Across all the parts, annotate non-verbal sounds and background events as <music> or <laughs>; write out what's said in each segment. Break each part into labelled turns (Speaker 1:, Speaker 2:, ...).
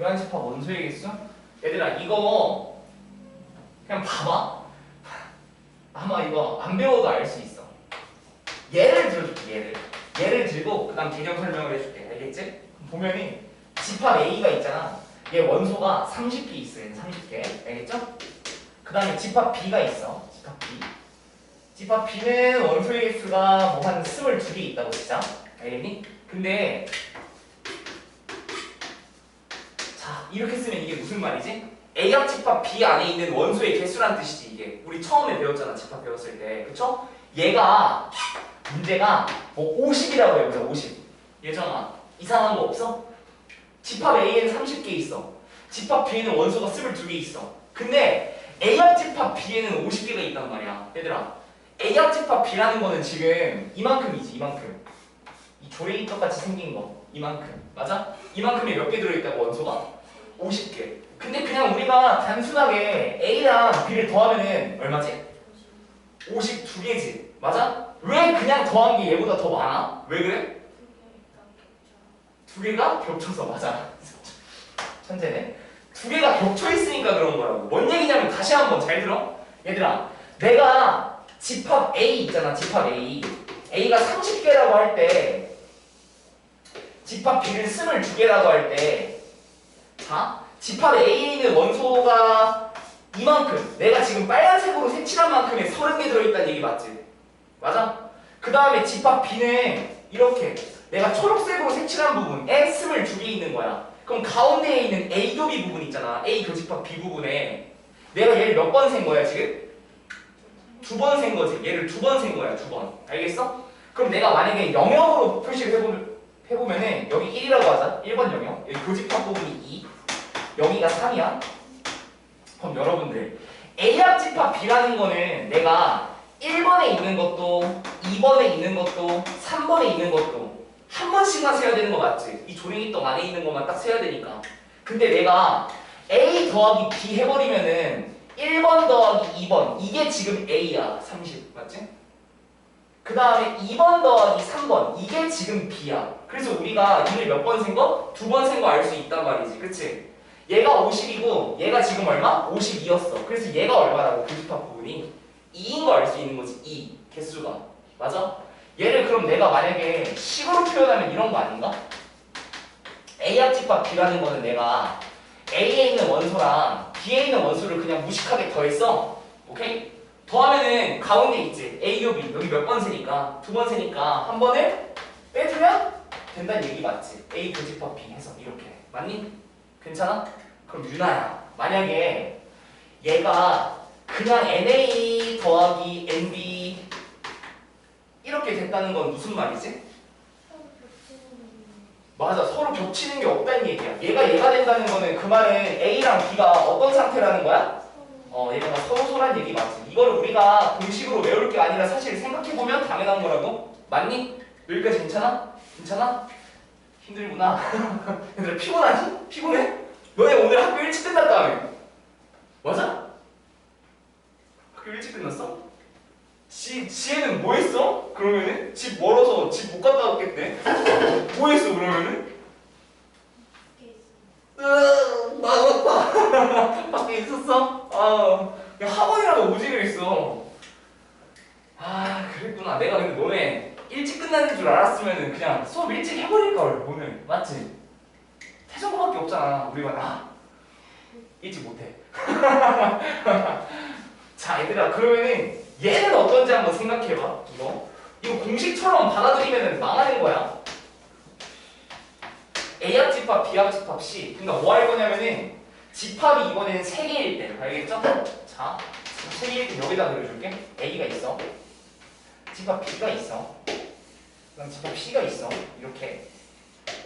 Speaker 1: 유한 집합 원소의 개수? 얘들아 이거 그냥 봐봐. 아마 이거 안 배워도 알 수 있어. 예를 들어줄게 예를. 예를 들고 그 다음 개념 설명을 해줄게. 알겠지? 보면은 집합 A가 있잖아. 얘 원소가 30개 있어. 얘는 30개. 알겠죠? 그 다음에 집합 B가 있어. 집합 B. 집합 B는 원소의 개수가 뭐 한 22개 있다고 진짜. 알겠니? 근데 자 이렇게 쓰면 이게 무슨 말이지? A합 집합 B 안에 있는 원소의 개수란 뜻이지 이게 우리 처음에 배웠잖아 집합 배웠을 때 그쵸? 얘가 문제가 뭐 50이라고 해보자 50 예정아 이상한 거 없어? 집합 A에는 30개 있어 집합 B에는 원소가 22개 있어 근데 A합 집합 B에는 50개가 있단 말이야 얘들아 A합 집합 B라는 거는 지금 이만큼이지 이만큼 이 조랭이 똑같이 생긴 거 이만큼 맞아? 이만큼이 몇 개 들어있다고 원소가? 50개 근데 그냥 우리가 단순하게 A랑 B를 더하면은 얼마지? 52개지 맞아? 왜 그냥 더한 게 얘보다 더 많아? 왜 그래? 두 개가 겹쳐서 맞아 <laughs> 천재네 두 개가 겹쳐 있으니까 그런 거라고 뭔 얘기냐면 다시 한번 잘 들어 얘들아 내가 집합 A 있잖아 집합 A A가 30개라고 할 때 집합 B를 22개라고 할 때 자, 집합 A에 있는 원소가 이만큼 내가 지금 빨간색으로 색칠한 만큼의 30개 들어있다는 얘기 맞지? 맞아? 그 다음에 집합 B는 이렇게 내가 초록색으로 색칠한 부분에 22개 있는 거야 그럼 가운데에 있는 A 교비 부분 있잖아 A 교집합 B 부분에 내가 얘를 몇 번 센 거야 지금? 두 번 센 거지 얘를 두 번 센 거야 두번 알겠어? 그럼 내가 만약에 영역으로 표시를 해보면, 해보면은 여기 1이라고 하자 1번 영역 여기 교집합 부분이 2 여기가 3이야 그럼 여러분들 A합 집합 B라는 거는 내가 1번에 있는 것도 2번에 있는 것도 3번에 있는 것도 한 번씩만 세야 되는 거 맞지? 이 조랭이떡 안에 있는 것만 딱 세야 되니까 근데 내가 A 더하기 B 해버리면은 1번 더하기 2번 이게 지금 A야 30 맞지? 그 다음에 2번 더하기 3번 이게 지금 B야 그래서 우리가 이를 몇 번 센 거? 두 번 센 거 알 수 있단 말이지 그치? 얘가 50이고 얘가 지금 얼마? 52였어 그래서 얘가 얼마라고 교집합 부분이 2인 거 알 수 있는 거지 2 개수가 맞아? 얘를 그럼 내가 만약에 식으로 표현하면 이런 거 아닌가? A합 집합 B라는 거는 내가 A에 있는 원소랑 B에 있는 원소를 그냥 무식하게 더했어 오케이? 더하면은 가운데 있지 A 교비 여기 몇 번 세니까 두 번 세니까 한 번을 빼주면 된다는 얘기 맞지? A 교집합 B 해서 이렇게 맞니? 괜찮아? 그럼 유나야 만약에 얘가 그냥 NA 더하기 NB 이렇게 됐다는 건 무슨 말이지? 맞아 서로 겹치는 게 없다는 얘기야 얘가 얘가 된다는 거는 그 말은 A랑 B가 어떤 상태라는 거야? 어 얘가 서로서란 얘기 맞지 이거를 우리가 공식으로 외울 게 아니라 사실 생각해보면 당연한 거라고 맞니? 여기까지 괜찮아? 괜찮아? 힘들구나 <laughs> 얘들아 피곤하지? 피곤해? 너네 오늘 학교 일찍 끝났다며 맞아? 학교 일찍 끝났어? 지, 지혜는 뭐 했어? 그러면은? 집 멀어서 집 못 갔다 왔겠네? 뭐 했어 그러면은? 으, 마음 아파 <laughs> 밖에 있었어? 아, 야, 학원이라도 오지를 했어 아 그랬구나 내가 근데 너네 일찍 끝나는 줄 알았으면은 그냥 수업 일찍 해버릴걸 오늘 맞지? 태정거밖에 없잖아. 우리가 아 일찍 못해. <laughs> 자 얘들아 그러면은 얘는 어떤지 한번 생각해봐 이거. 이거 공식처럼 받아들이면 망하는 거야. A합 집합 B합 집합 C. 그러니까 뭐 할 거냐면은 집합이 이번에는 3개일 때 알겠죠? 자 3개일 때 여기다 그려줄게. A가 있어. 집합 B가 있어. 그다음 집합 C가 있어. 이렇게.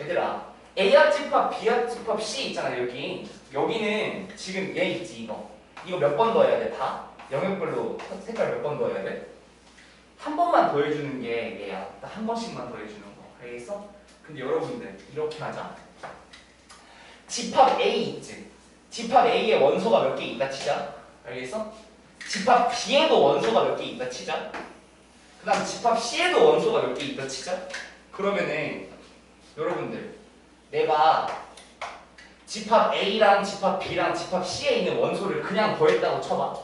Speaker 1: 얘들아 A합 집합 B합 집합 C 있잖아 여기. 여기는 지금 얘 있지 이거. 이거 몇 번 더 해야 돼 다? 영역별로 색깔 몇 번 더 해야 돼? 한 번만 더 해주는 게 얘야. 딱한 번씩만 더 해주는 거. 알겠어? 근데 여러분들 이렇게 하자. 집합 A 있지? 집합 A에 원소가 몇 개 있다 치자. 알겠어? 집합 B에도 원소가 몇 개 있다 치자. 그 다음 집합 C에도 원소가 몇 개 있다 치자. 그러면은 여러분들 내가 집합 A랑 집합 B랑 집합 C에 있는 원소를 그냥 더했다고 쳐봐.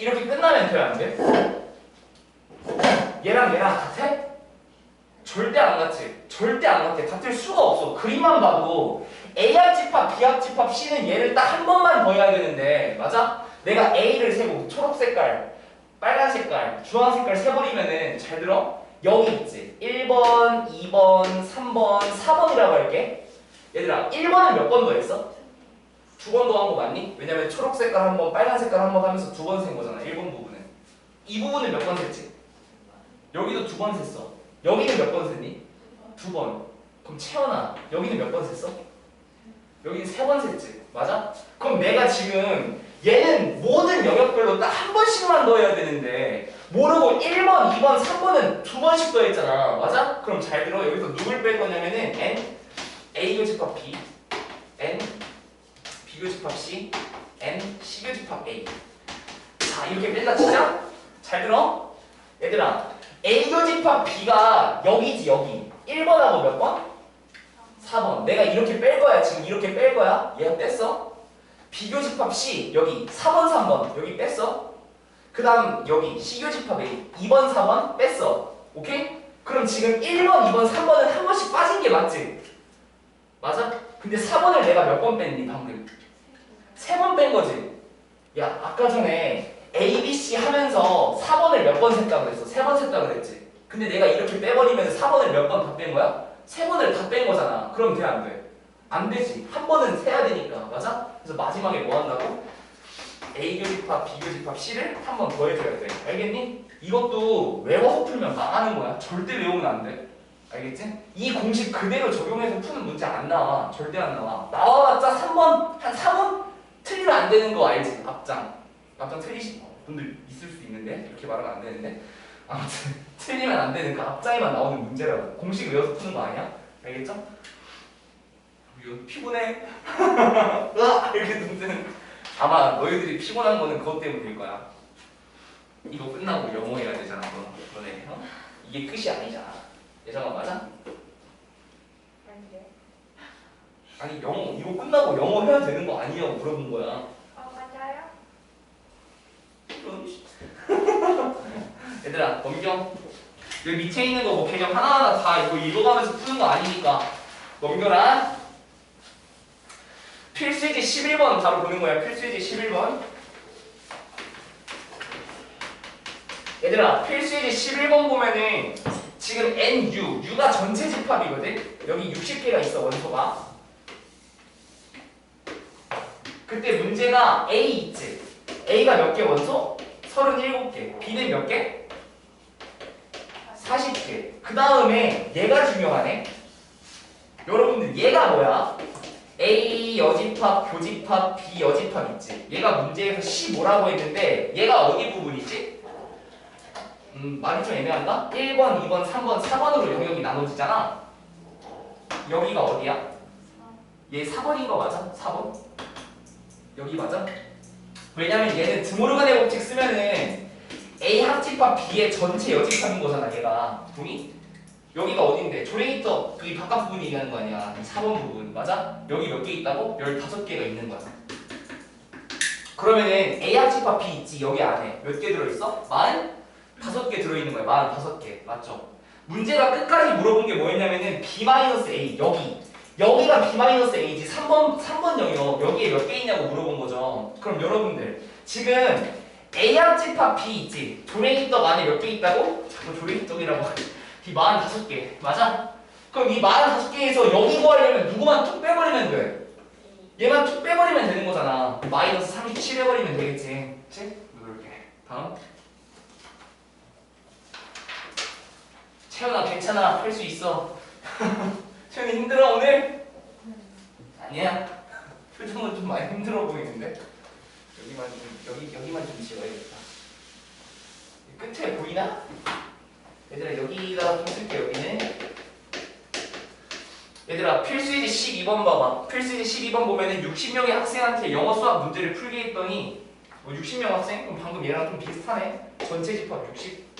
Speaker 1: 이렇게 끝나면 돼요, 안 돼? 얘랑 얘랑 같아? 절대 안 같지. 절대 안 같아. 같을 수가 없어. 그림만 봐도 A합 집합, B합 집합 C는 얘를 딱 한 번만 더해야 되는데, 맞아? 내가 A를 세고 초록 색깔, 빨간 색깔, 주황 색깔 세버리면은 잘 들어? 여기 있지. 1번, 2번, 3번, 4번이라고 할게. 얘들아, 1번은 몇 번 더 했어? 두 번 더 한 거 맞니? 왜냐면 초록 색깔 한 번, 빨간 색깔 한 번 하면서 두 번 센 거잖아. 1번 부분은. 이 부분은 몇 번 셌지? 여기도 두 번 셌어. 여기는 몇 번 셌니? 두 번. 그럼 채연아, 여기는 몇 번 셌어? 여기는 세 번 셌지. 맞아? 그럼 내가 지금 얘는 모든 영역별로 딱 한 번씩만 더해야 되는데 모르고 1번, 2번, 3번은 두 번씩 더했잖아. 맞아? 그럼 잘 들어. 여기서 누굴 뺄 거냐면은 n a 교집합 b n b 교집합 c n c 교집합 a 자 이렇게 뺀다 진짜? 잘 들어? 얘들아 a 교집합 b가 여기지 여기 1번하고 몇 번? 4번 내가 이렇게 뺄 거야 지금 이렇게 뺄 거야 얘가 뺐어 비교집합 C 여기 4번 3번 여기 뺐어 그 다음 여기 C교집합 A 2번 4번 뺐어 오케이? 그럼 지금 1번 2번 3번은 한 번씩 빠진 게 맞지? 맞아? 근데 4번을 내가 몇 번 뺐니 방금? 세 번 뺀 거지 야 아까 전에 A, B, C 하면서 4번을 몇 번 셌다 그랬어 세 번 셌다 그랬지 근데 내가 이렇게 빼버리면 4번을 몇 번 다 뺀 거야? 세 번을 다 뺀 거잖아 그럼 돼 안 돼? 안 되지 한 번은 세야 되니까 맞아? 그래서 마지막에 뭐 한다고? A 교집합, B 교집합 C를 한 번 더 해줘야 돼. 알겠니? 이것도 외워서 풀면 망하는 거야. 절대 외우면 안 돼. 알겠지? 이 공식 그대로 적용해서 푸는 문제 안 나와. 절대 안 나와. 나와봤자 3번, 한 3번? 틀리면 안 되는 거 알지? 앞장. 앞장 틀리신 분들 있을 수 있는데 이렇게 말하면 안 되는데 아무튼 <laughs> 틀리면 안 되는 그 앞장에만 나오는 문제라고. 공식 외워서 푸는 거 아니야? 알겠죠? 피곤해. <laughs> 으아! 이렇게 눈뜨는 아마 너희들이 피곤한 거는 그것 때문일 거야. 이거 끝나고 영어 해야 되잖아, 너. 너네. 어? 이게 끝이 아니잖아. 예정아 맞아?
Speaker 2: 아닌데.
Speaker 1: 아니 영어 이거 끝나고 영어 해야 되는 거 아니냐고 물어본 거야.
Speaker 2: 어 맞아요. <laughs>
Speaker 1: 얘들아 넘겨. 여기 밑에 있는 거 뭐 개념 하나하나 다 이거 읽어가면서 푸는 거 아니니까 넘겨라. 필수지 11번 바로 보는 거야. 필수지 11번. 얘들아 필수지 11번 보면은 지금 NU, U가 전체 집합이거든? 여기 60개가 있어 원소가 그때 문제가 A 있지? A가 몇 개 원소? 37개 B는 몇 개? 40개 그 다음에 얘가 중요하네 여러분들 얘가 뭐야? A 여집합, 교집합, B 여집합 있지? 얘가 문제에서 C 뭐라고 했는데 얘가 어디 부분이지? 음, 말이 좀 애매한가? 1번, 2번, 3번, 4번으로 영역이 나눠지잖아. 여기가 어디야? 얘 4번인 거 맞아? 4번? 여기 맞아? 왜냐면 얘는 드모르간의 법칙 쓰면은 A 합집합 B의 전체 여집합인 거잖아, 얘가. 동의? 여기가 어딘데? 조레이터 이 바깥 부분 얘기하는 거 아니야? 이 4번 부분, 맞아? 여기 몇 개 있다고? 15개가 있는 거야. 그러면은 A 합집합 B 있지? 여기 안에 몇 개 들어있어? 만? 다섯 개 들어있는 거예요. 45개. 맞죠? 문제가 끝까지 물어본 게 뭐였냐면은 B-A 여기. 여기가 B-A지. 3번 3번 영역 여기에 몇 개 있냐고 물어본 거죠. 그럼 여러분들 지금 A합 집합 B 있지. 조레이떡 안에 몇 개 있다고? 자꾸 조레이떡이라고 B 45개. 맞아? 그럼 이 45개에서 여기 구하려면 누구만 툭 빼버리면 돼. 얘만 툭 빼버리면 되는 거잖아. 마이너스 37 해버리면 되겠지. 그치? 누를게. 다음. 채연아 괜찮아 할 수 있어 <laughs> 채연이 힘들어 오늘? 아니야 <laughs> 표정은 좀 많이 힘들어 보이는데 여기만 좀 여기 여기만 좀 지워야겠다 끝에 보이나? 얘들아 여기다가 좀 쓸게 여기는 얘들아 필수이지 12번 봐봐 필수이지 12번 보면은 60명의 학생한테 영어 수학 문제를 풀게 했더니 뭐 60명 학생? 그럼 방금 얘랑 좀 비슷하네 전체 집합 60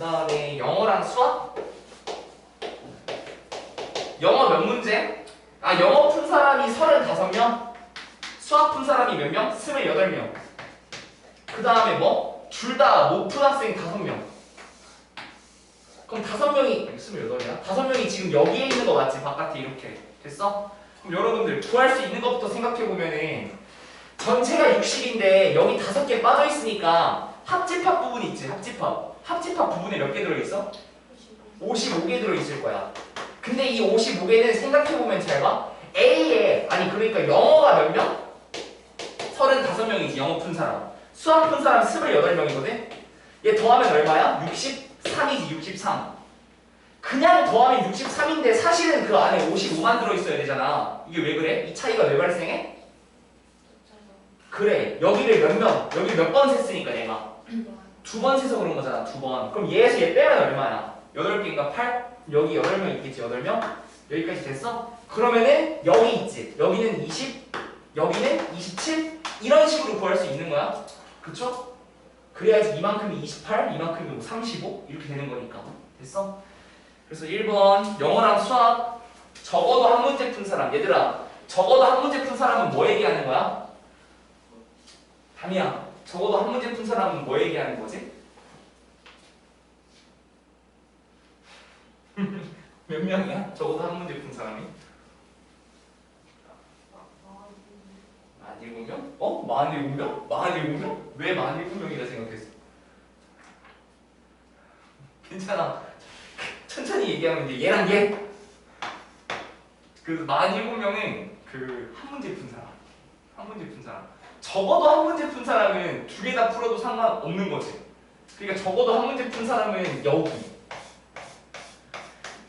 Speaker 1: 다음에 영어랑 수학 영어 몇 문제? 아 영어 푼 사람이 35명 수학 푼 사람이 몇 명? 28명 그 다음에 뭐? 둘다못푼 학생 5명 그럼 5명이 28이야? 5명이 지금 여기에 있는 거 맞지? 바깥에 이렇게 됐어? 그럼 여러분들 구할 수 있는 것부터 생각해보면은 전체가 60인데 여기 5개 빠져있으니까 합집합 부분 있지 합집합 합집합 부분에 몇 개 들어있어? 55개 들어있을 거야 근데 이 55개는 생각해보면 잘 봐. A에, 아니, 그러니까 영어가 몇 명? 35명이지, 영어 푼 사람. 수학 푼 사람 28명이거든? 얘 더하면 얼마야? 63이지, 63. 그냥 더하면 63인데 사실은 그 안에 55만 들어있어야 되잖아. 이게 왜 그래? 이 차이가 왜 발생해? 그래, 여기를 몇 명, 여기 몇 번 셌으니까 내가. 두 번 세서 그런 거잖아, 두 번. 그럼 얘에서 얘 빼면 얼마야? 8개인가 8? 여기 8명 있겠지, 8명? 여기까지 됐어? 그러면은 여기 있지. 여기는 20, 여기는 27? 이런 식으로 구할 수 있는 거야. 그쵸? 그래야지 이만큼이 28, 이만큼이 뭐 35? 이렇게 되는 거니까. 됐어? 그래서 1번 영어랑 수학 적어도 한 문제 푼 사람. 얘들아, 적어도 한 문제 푼 사람은 뭐 얘기하는 거야? 담이야, 적어도 한 문제 푼 사람은 뭐 얘기하는 거지? <laughs> 몇 명이야? 적어도 한 문제 푼 사람이? 만 일곱 명? 어? 만 일곱 명? 만 일곱 명? 왜만 일곱 명이라 생각했어? 괜찮아. 천천히 얘기하면 돼. 얘랑 얘. 그만 일곱 명은 그 한 문제 푼 사람. 한 문제 푼 사람. 적어도 한 문제 푼 사람은 두 개 다 풀어도 상관없는 거지. 그러니까 적어도 한 문제 푼 사람은 여기.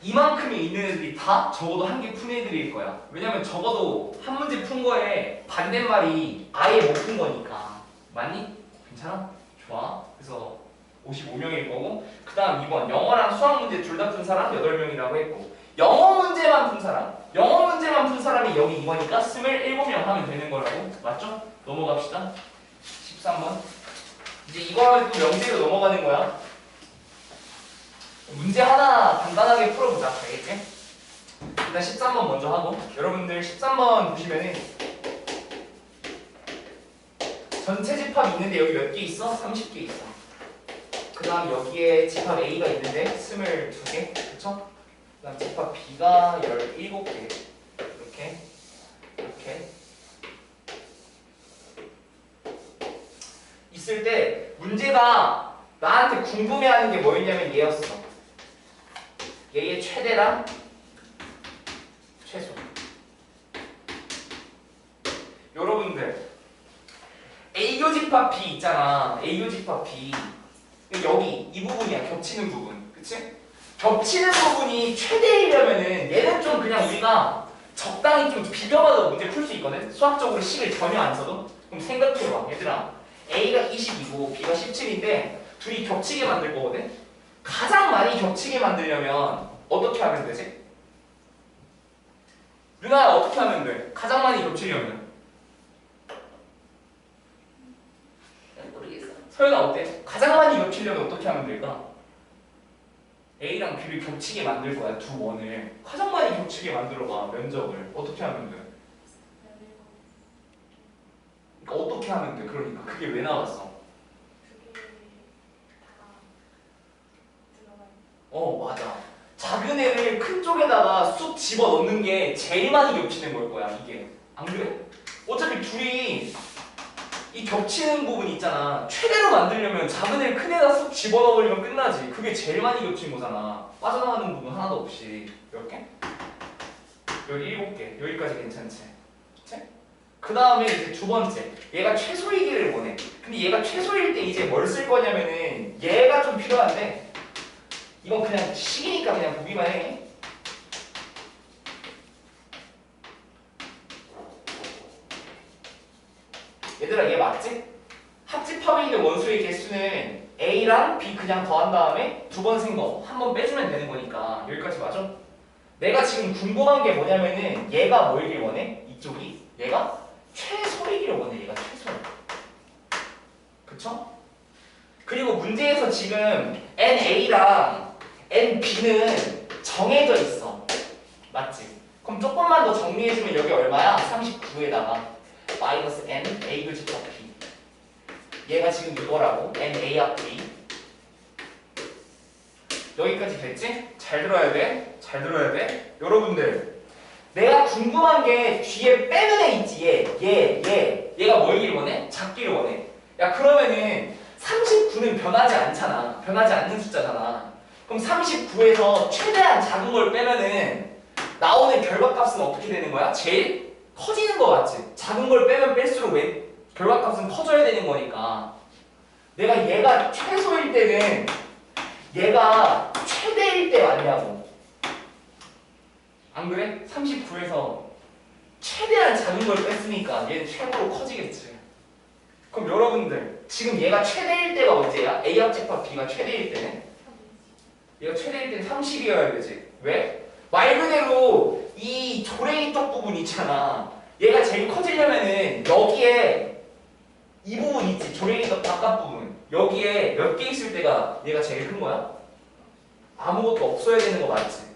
Speaker 1: 이만큼이 있는 애들이 다 적어도 한 개 푼 애들일 거야. 왜냐면 적어도 한 문제 푼 거에 반대말이 아예 못 푼 거니까. 맞니? 괜찮아? 좋아. 그래서 55명일 거고 그 다음 2번 영어랑 수학 문제 둘 다 푼 사람 8명이라고 했고 영어 문제만 푼 사람 영어 문제만 푼 사람이 여기 2번이니까 27명 하면 되는 거라고 맞죠? 넘어갑시다 13번 이제 이거 또 명제로 넘어가는 거야 문제 하나 간단하게 풀어보자 알겠지? 일단 13번 먼저 하고 여러분들 13번 보시면은 전체 집합이 있는데 여기 몇 개 있어? 30개 있어 그 다음 여기에 집합 A가 있는데 22개 그쵸? 그 다음 집합 B가 17개 이렇게 이렇게 있을 때 문제가 나한테 궁금해하는 게 뭐였냐면 얘였어 얘의 최대랑 최소. 여러분들 A교 집합 B 있잖아. A교 집합 B. 여기 이 부분이야. 겹치는 부분. 그치? 겹치는 부분이 최대이려면은 얘는 좀 그냥 우리가 적당히 좀 비벼봐도 문제 풀 수 있거든? 수학적으로 식을 전혀 안 써도? 그럼 생각해봐 얘들아. A가 22고 B가 17인데 둘이 겹치게 만들 거거든 가장 많이 겹치게 만들려면 어떻게 하면 되지? 누나야 어떻게 하면 돼? 가장 많이 겹치려면 모르겠어 서연아 어때? 가장 많이 겹치려면 어떻게 하면 될까? A랑 B를 겹치게 만들 거야 두 원을 가장 많이 겹치게 만들어봐 면적을 어떻게 하면 돼? 그러니까 어떻게 하면 돼? 그러니까 그게 왜 나왔어? 어 맞아. 작은 애를 큰 쪽에다가 쑥 집어 넣는 게 제일 많이 겹치는 걸 거야 이게. 안 그래? 어차피 둘이 이 겹치는 부분 있잖아. 최대로 만들려면 작은 애를 큰 애다 쑥 집어 넣어버리면 끝나지. 그게 제일 많이 겹치는 거잖아. 빠져나가는 부분 하나도 없이. 몇 개? 여기 일곱 개. 여기까지 괜찮지? 그 다음에 이제 두 번째. 얘가 최소이기를 원해. 근데 얘가 최소일 때 이제 뭘 쓸 거냐면은 얘가 좀 필요한데 이건 그냥 식이니까 그냥 보기만 해. 얘들아 얘 맞지? 합집합에 있는 원수의 개수는 A랑 B 그냥 더한 다음에 두번센거한 번 빼주면 되는 거니까 여기까지 맞아? 내가 지금 궁금한 게 뭐냐면은 얘가 뭐이길 원해? 이쪽이 얘가 최소이기를 원해 얘가 최소 그쵸? 그리고 문제에서 지금 NA랑 NB는 정해져 있어. 맞지? 그럼 조금만 더 정리해주면 여기 얼마야? 39에다가 마이너스 N A 교집합 B 얘가 지금 이거라고 N A 앞 B 여기까지 됐지? 잘 들어야 돼. 잘 들어야 돼. 여러분들 내가 궁금한 게 뒤에 빼는 애 있지 얘, 얘, 얘 얘가 뭐이기를 원해? 작기를 원해 야 그러면은 39는 변하지 않잖아 변하지 않는 숫자잖아 그럼 39에서 최대한 작은 걸 빼면은 나오는 결과값은 어떻게 되는 거야? 제일 커지는 거 맞지? 작은 걸 빼면 뺄수록 왜 결과값은 커져야 되는 거니까 내가 얘가 최소일 때는 얘가 최대일 때 맞냐고 안 그래? 39에서 최대한 작은 걸 뺐으니까 얘는 최고로 커지겠지. 그럼 여러분들 지금 얘가 최대일 때가 언제야? A 합집합 B가 최대일 때는? 얘가 최대일 때는 30이어야 되지. 왜? 말 그대로 이 조랭이 쪽 부분 있잖아. 얘가 제일 커지려면은 여기에 이 부분 있지. 조랭이 쪽 바깥 부분. 여기에 몇 개 있을 때가 얘가 제일 큰 거야? 아무것도 없어야 되는 거 맞지?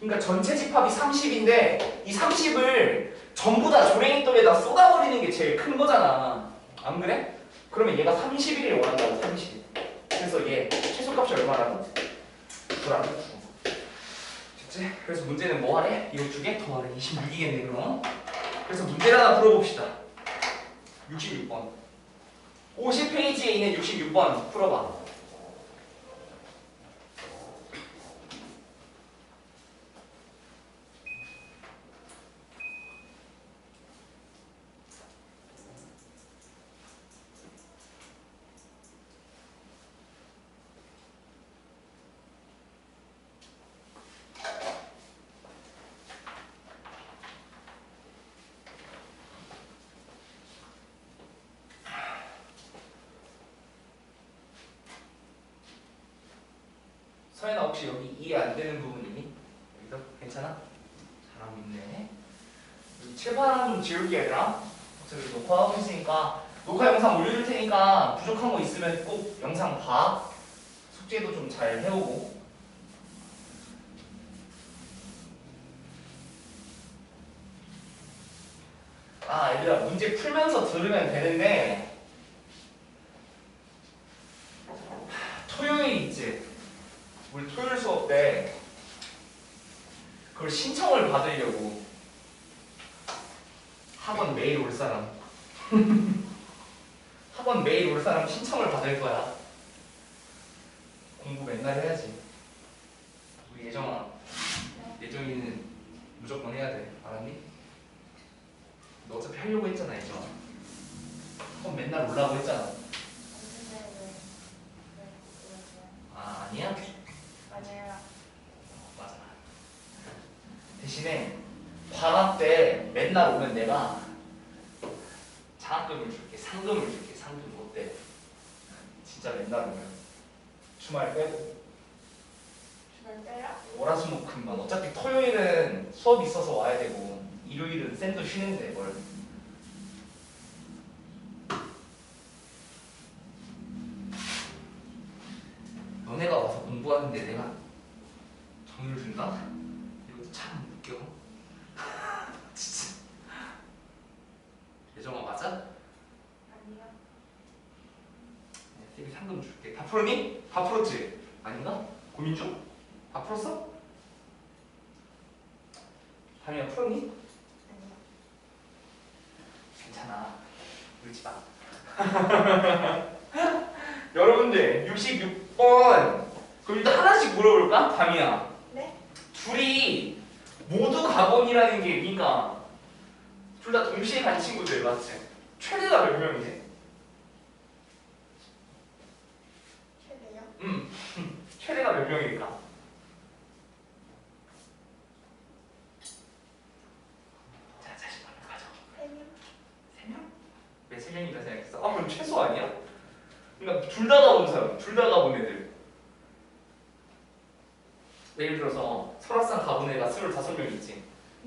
Speaker 1: 그러니까 전체 집합이 30인데 이 30을 전부 다 조랭이돌에다 쏟아버리는 게 제일 큰 거잖아. 안 그래? 그러면 얘가 31을 원한다고 31. 그래서 얘 최소값이 얼마라고? 9라고 9. 됐지? 그래서 문제는 뭐 하래? 이거 두개 더 하래. 26이겠네 그럼. 그래서 문제를 하나 풀어봅시다. 66번. 50페이지에 있는 66번 풀어봐. 서연아 혹시 여기 이해 안 되는 부분 있니? 여기도 괜찮아? 잘하고 있네. 여기 칠판 하나 좀 지울게 얘들아. 어차피 녹화하고 있으니까 녹화 영상 올려줄 테니까 부족한 거 있으면 꼭 영상 봐. 숙제도 좀 잘 해오고. 아 얘들아 문제 풀면서 들으면 되는데 토요일 있지? 우리 토요일 수업 때 그걸 신청을 받으려고 학원 매일 올 사람. <laughs> 학원 매일 올 사람 신청을 받을 거야. 공부 맨날 해야지. 우리 예정아 예정이는 무조건 해야 돼. 알았니? 너 어차피 하려고 했잖아 예정아. 학원 맨날 올라고 했잖아. 아 아니야?
Speaker 2: 맞아요.
Speaker 1: 맞아. 대신에 방학 때 맨날 오면 내가 장학금을 줄게, 상금을 줄게, 상금 어때? 진짜 맨날 오면 주말 빼고
Speaker 2: 주말 때요?
Speaker 1: 월화수목금만 어차피 토요일은 수업 있어서 와야 되고 쉬는데 뭘 너네가 와서 공부하는데 내가 정의를 준다? 이거 참 웃겨 <laughs> 진짜 예정아 맞아?
Speaker 2: 아니요.
Speaker 1: 네, 쌤이 상금 줄게 다 풀었니? 다 풀었지? 아닌가? 고민 중? 다 풀었어? 다미야 풀었니? 괜찮아. 울지 마. <laughs> 여러분들 66번 그럼 일단 하나씩 물어볼까? 담이야.
Speaker 2: 네?
Speaker 1: 둘이 모두 가본이라는 게 그러니까 둘 다 동시에 간 친구들 맞지? 최대가 몇 명이지?
Speaker 2: 최대요?
Speaker 1: 음, 최대가 몇 명일까? 자, 자신 한번 가져.
Speaker 2: 세 명?
Speaker 1: 세 명? 왜 세 명이라 생각했어? 아 그럼 최소 아니야? 그러니까 둘 다 가본 사람, 둘 다 가본 애들. 예를 들어서 설악산 가본 애가 25명 있지.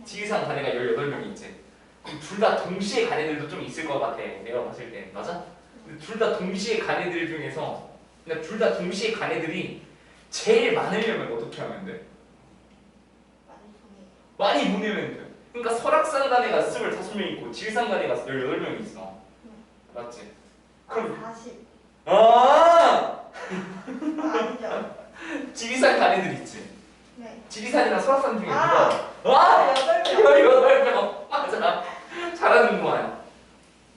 Speaker 1: 지리산 간 애가 18명 있지. 그럼 둘 다 동시에 간 애들도 좀 있을 것 같아. 내가 봤을 때. 맞아? 둘 다 동시에 간 애들 중에서 근데 둘다 동시에 간 애들이 제일 많으려면 어떻게 하면 돼?
Speaker 2: 많이
Speaker 1: 보내면 돼. 그러니까 설악산 간 애가 25명 있고 간 애가 18명 있어. 맞지? 그럼-
Speaker 2: 아, 40.
Speaker 1: 아!
Speaker 2: 아, 아니죠. <laughs>
Speaker 1: 지리산 간 애들 있지.
Speaker 2: 네.
Speaker 1: 지리산이랑 설악산 중에
Speaker 2: 아.
Speaker 1: 누가? 와!
Speaker 2: 아, 8명.
Speaker 1: 이거 명 맞아. 잘하는구만.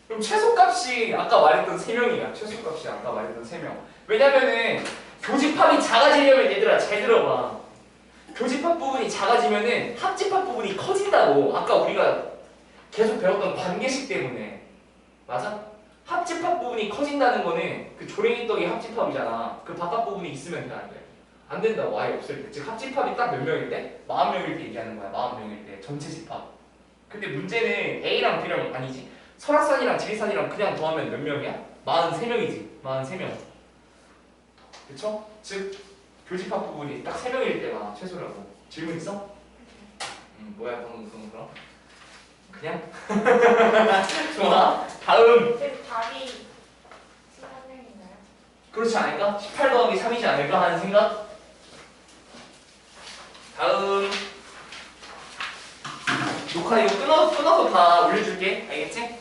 Speaker 1: 그럼 최소값이 아까 말했던 3명이야. 최소값이 아까 말했던 3명. 왜냐면은 교집합이 작아지려면 얘들아 잘 들어봐. 교집합 부분이 작아지면은 합집합 부분이 커진다고. 아까 우리가 계속 배웠던 관계식 때문에. 맞아? 합집합 부분이 커진다는 거는 그 조랭이 떡이 합집합이잖아. 그 바깥 부분이 있으면 돼, 안 돼? 안 된다고. 아예 없을 때. 즉 합집합이 딱 몇 명일 때? 40명일 때 얘기하는 거야. 40명일 때. 전체 집합. 근데 문제는 A랑 B랑 아니지. 설악산이랑 지리산이랑 그냥 더하면 몇 명이야? 43명이지. 43명. 그쵸? 즉 교집합 부분이 딱 3명일 때가 최소라고. 질문 있어? 음, 뭐야 방금 그건 그럼? 그냥? <laughs> 좋아. 다음.
Speaker 2: 그 답이 11명인가요?
Speaker 1: 그렇지 않을까? 18 더하기 3이지 않을까 하는 생각? 다음. 녹화 이거 끊어, 끊어서 다 올려줄게. 알겠지?